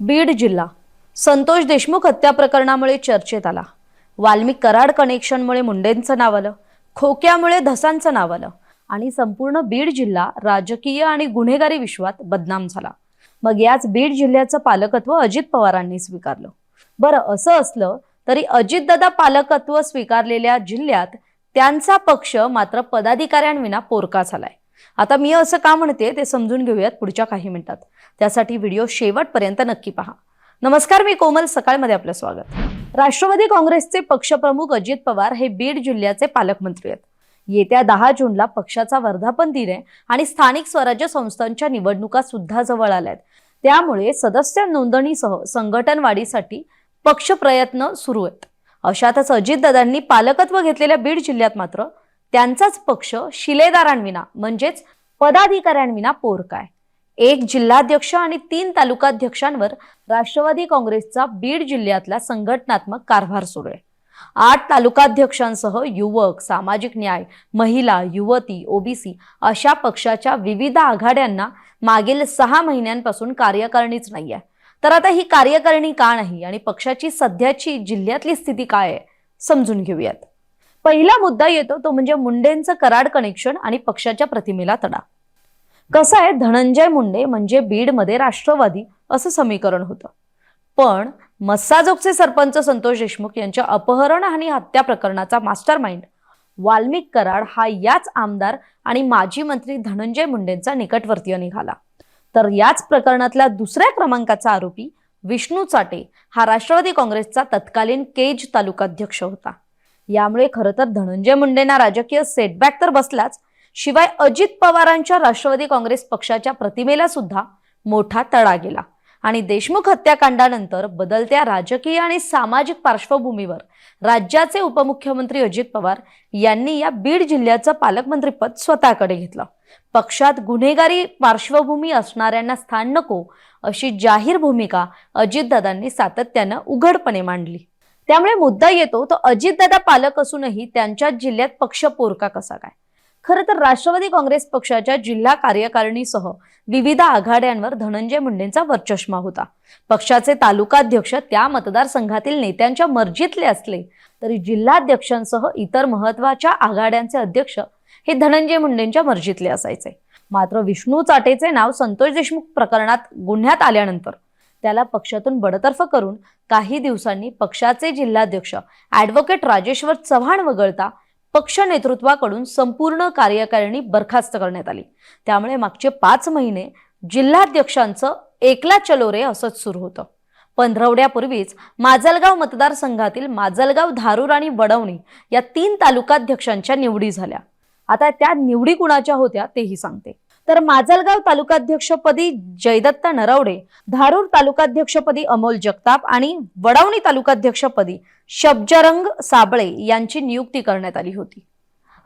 बीड जिल्हा. संतोष देशमुख हत्या प्रकरणामुळे चर्चेत आला. वाल्मिक कराड कनेक्शनमुळे मुंडेंचं नाव आलं. खोक्यामुळे धसांचं नाव आलं. आणि संपूर्ण बीड जिल्हा राजकीय आणि गुन्हेगारी विश्वात बदनाम झाला. मग याच बीड जिल्ह्याचं पालकत्व अजित पवारांनी स्वीकारलं. बरं असं असलं तरी अजितदादा पालकत्व स्वीकारलेल्या जिल्ह्यात त्यांचा पक्ष मात्र पदाधिकाऱ्यांविना पोरका झालाय. आता मी असं का म्हणते ते समजून घेऊयात पुढच्या काही मिनिटात. त्यासाठी व्हिडिओ शेवटपर्यंत नक्की पहा. नमस्कार मी कोमल. सकाळमध्ये आपलं स्वागत. राष्ट्रवादी काँग्रेसचे पक्षप्रमुख अजित पवार हे बीड जिल्ह्याचे पालकमंत्री आहेत. येत्या दहा जूनला पक्षाचा वर्धापन दिन आहे आणि स्थानिक स्वराज्य संस्थांच्या निवडणुका सुद्धा जवळ आल्या आहेत. त्यामुळे सदस्य नोंदणीसह संघटन वाढीसाठी पक्ष प्रयत्न सुरू आहेत. अशातच अजितदादांनी पालकत्व घेतलेल्या बीड जिल्ह्यात मात्र त्यांचाच पक्ष शिलेदारांविना म्हणजेच पदाधिकाऱ्यांविना पोरकाय. एक जिल्हाध्यक्ष आणि तीन तालुकाध्यक्षांवर राष्ट्रवादी काँग्रेसचा बीड जिल्ह्यातला संघटनात्मक कारभार सुरू आहे. आठ तालुकाध्यक्षांसह युवक सामाजिक न्याय महिला युवती ओबीसी अशा पक्षाच्या विविध आघाड्यांना मागील सहा महिन्यांपासून कार्यकारिणीच नाहीये. तर आता ही कार्यकारिणी का नाही आणि पक्षाची सध्याची जिल्ह्यातली स्थिती काय आहे समजून घेऊयात. पहिला मुद्दा येतो तो म्हणजे मुंडेंचं कराड कनेक्शन आणि पक्षाच्या प्रतिमेला तडा. कसं आहे धनंजय मुंडे म्हणजे बीडमध्ये राष्ट्रवादी असं समीकरण होतं. पण मस्साजोगचे सरपंच संतोष देशमुख यांच्या अपहरण आणि हत्या प्रकरणाचा मास्टर माइंड वाल्मिक कराड हा याच आमदार आणि माजी मंत्री धनंजय मुंडेंचा निकटवर्तीय निघाला. तर याच प्रकरणातल्या दुसऱ्या क्रमांकाचा आरोपी विष्णू चाटे हा राष्ट्रवादी काँग्रेसचा तत्कालीन केज तालुकाध्यक्ष होता. यामुळे खरं तर धनंजय मुंडेंना राजकीय सेटबॅक तर बसलाच. शिवाय अजित पवारांच्या राष्ट्रवादी काँग्रेस पक्षाच्या प्रतिमेला सुद्धा मोठा तडा गेला. आणि देशमुख हत्याकांडानंतर बदलत्या राजकीय आणि सामाजिक पार्श्वभूमीवर राज्याचे उपमुख्यमंत्री अजित पवार यांनी या बीड जिल्ह्याचं पालकमंत्रीपद स्वतःकडे घेतलं. पक्षात गुन्हेगारी पार्श्वभूमी असणाऱ्यांना स्थान नको अशी जाहीर भूमिका अजितदादांनी सातत्यानं उघडपणे मांडली. त्यामुळे मुद्दा येतो तो अजितदादा पालक असूनही त्यांच्या जिल्ह्यात पक्ष पोरका कसा काय? खरं तर राष्ट्रवादी काँग्रेस पक्षाच्या जिल्हा कार्यकारिणीसह विविध आघाड्यांवर धनंजय मुंडेंचा वरचष्मा होता. पक्षाचे तालुकाध्यक्ष त्या मतदारसंघातील नेत्यांच्या मर्जीतले असले तरी जिल्हाध्यक्षांसह इतर महत्त्वाच्या आघाड्यांचे अध्यक्ष हे धनंजय मुंडेंच्या मर्जीतले असायचे. मात्र विष्णू चाटेचे नाव संतोष देशमुख प्रकरणात गुन्ह्यात आल्यानंतर त्याला पक्षातून बडतर्फ करून काही दिवसांनी पक्षाचे जिल्हाध्यक्ष ॲडव्होकेट राजेश्वर चव्हाण वगळता पक्ष नेतृत्वाकडून संपूर्ण कार्यकारिणी बरखास्त करण्यात आली. त्यामुळे मागचे पाच महिने जिल्हाध्यक्षांचं एकला चलो रे असंच सुरू होतं. पंधरवड्यापूर्वीच माजलगाव मतदारसंघातील माजलगाव धारूर आणि वडवणी या तीन तालुकाध्यक्षांच्या निवडी झाल्या. आता त्या निवडी कुणाच्या होत्या तेही सांगते. तर माजलगाव तालुकाध्यक्षपदी जयदत्त नरवडे धारूर तालुकाध्यक्षपदी अमोल जगताप आणि वडवणी तालुकाध्यक्षपदी शब्जरंग साबळे यांची नियुक्ती करण्यात आली होती.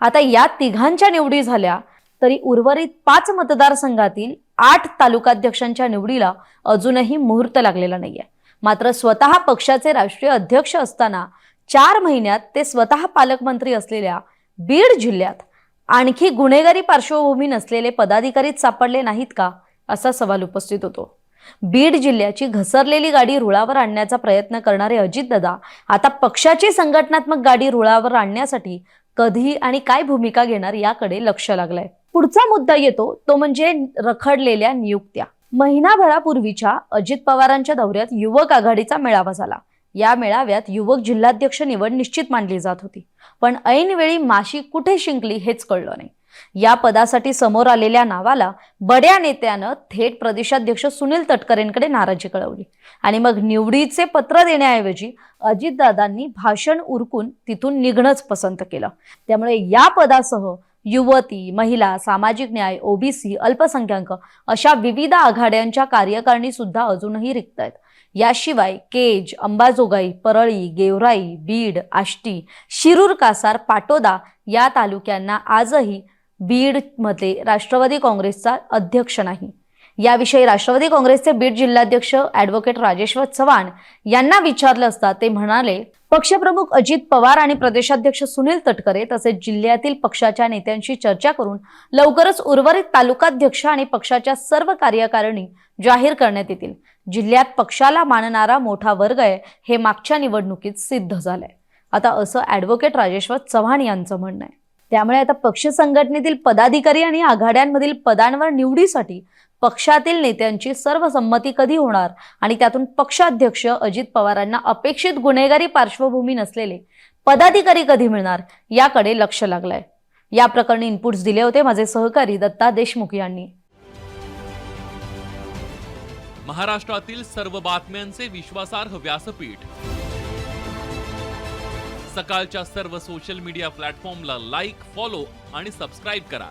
आता या तिघांच्या निवडी झाल्या तरी उर्वरित पाच मतदारसंघातील आठ तालुकाध्यक्षांच्या निवडीला अजूनही मुहूर्त लागलेला नाहीये. मात्र स्वतः पक्षाचे राष्ट्रीय अध्यक्ष असताना चार महिन्यात ते स्वतः पालकमंत्री असलेल्या बीड जिल्ह्यात आणखी गुन्हेगारी पार्श्वभूमी नसलेले पदाधिकारीच सापडले नाहीत का? असा सवाल उपस्थित होतो. बीड जिल्ह्याची घसरलेली गाडी रुळावर आणण्याचा प्रयत्न करणारे अजितदादा आता पक्षाची संघटनात्मक गाडी रुळावर आणण्यासाठी कधी आणि काय भूमिका घेणार याकडे लक्ष लागलंय. पुढचा मुद्दा येतो तो म्हणजे रखडलेल्या नियुक्त्या. महिनाभरापूर्वीच्या अजित पवारांच्या दौऱ्यात युवक आघाडीचा मेळावा झाला. या मेळाव्यात युवक जिल्हाध्यक्ष निवड निश्चित मानली जात होती. पण ऐनवेळी माशी कुठे शिंकली हेच कळलं नाही. या पदासाठी समोर आलेल्या नावाला बड्या नेत्यानं थेट प्रदेशाध्यक्ष सुनील तटकरेंकडे नाराजी कळवली. आणि मग निवडीचे पत्र देण्याऐवजी अजितदादांनी भाषण उरकून तिथून निघणंच पसंत केलं. त्यामुळे या पदासह युवती महिला सामाजिक न्याय ओबीसी अल्पसंख्याक अशा विविध आघाड्यांच्या कार्यकारिणी सुद्धा अजूनही रिक्त आहेत याशिवाय केज अंबाजोगाई परळी गेवराई बीड आष्टी शिरूर कासार पाटोदा या तालुक्यांना आजही बीडमध्ये राष्ट्रवादी काँग्रेसचा अध्यक्ष नाही. याविषयी राष्ट्रवादी काँग्रेसचे बीड जिल्हाध्यक्ष अॅडव्होकेट राजेश्वर चव्हाण यांना विचारलं असता ते म्हणाले पक्षप्रमुख अजित पवार आणि प्रदेशाध्यक्ष सुनील तटकरे तसेच जिल्ह्यातील पक्षाच्या नेत्यांशी चर्चा करून लवकरच उर्वरित तालुकाध्यक्ष आणि पक्षाच्या सर्व कार्यकारिणी जाहीर करण्यात येतील. जिल्ह्यात पक्षाला मानणारा मोठा वर्ग आहे हे मागच्या निवडणुकीत सिद्ध झालंय. आता असं ॲडव्होकेट राजेश्वर चव्हाण यांचं म्हणणं आहे. त्यामुळे आता पक्ष संघटनेतील पदाधिकारी आणि आघाड्यांमधील पदांवर निवडीसाठी पक्षातील नेत्यांची सर्व संमती कधी होणार आणि त्यातून पक्षाध्यक्ष अजित पवारांना अपेक्षित गुन्हेगारी पार्श्वभूमी नसलेले पदाधिकारी कधी मिळणार याकडे लक्ष लागलंय. या प्रकरणी इनपुट्स दिले होते माझे सहकारी दत्ता देशमुख यांनी. महाराष्ट्रातील सर्व बातम्यांचे विश्वासार्ह व्यासपीठ. सकाळच्या सर्व सोशल मीडिया प्लॅटफॉर्मला लाईक फॉलो आणि सबस्क्राईब करा.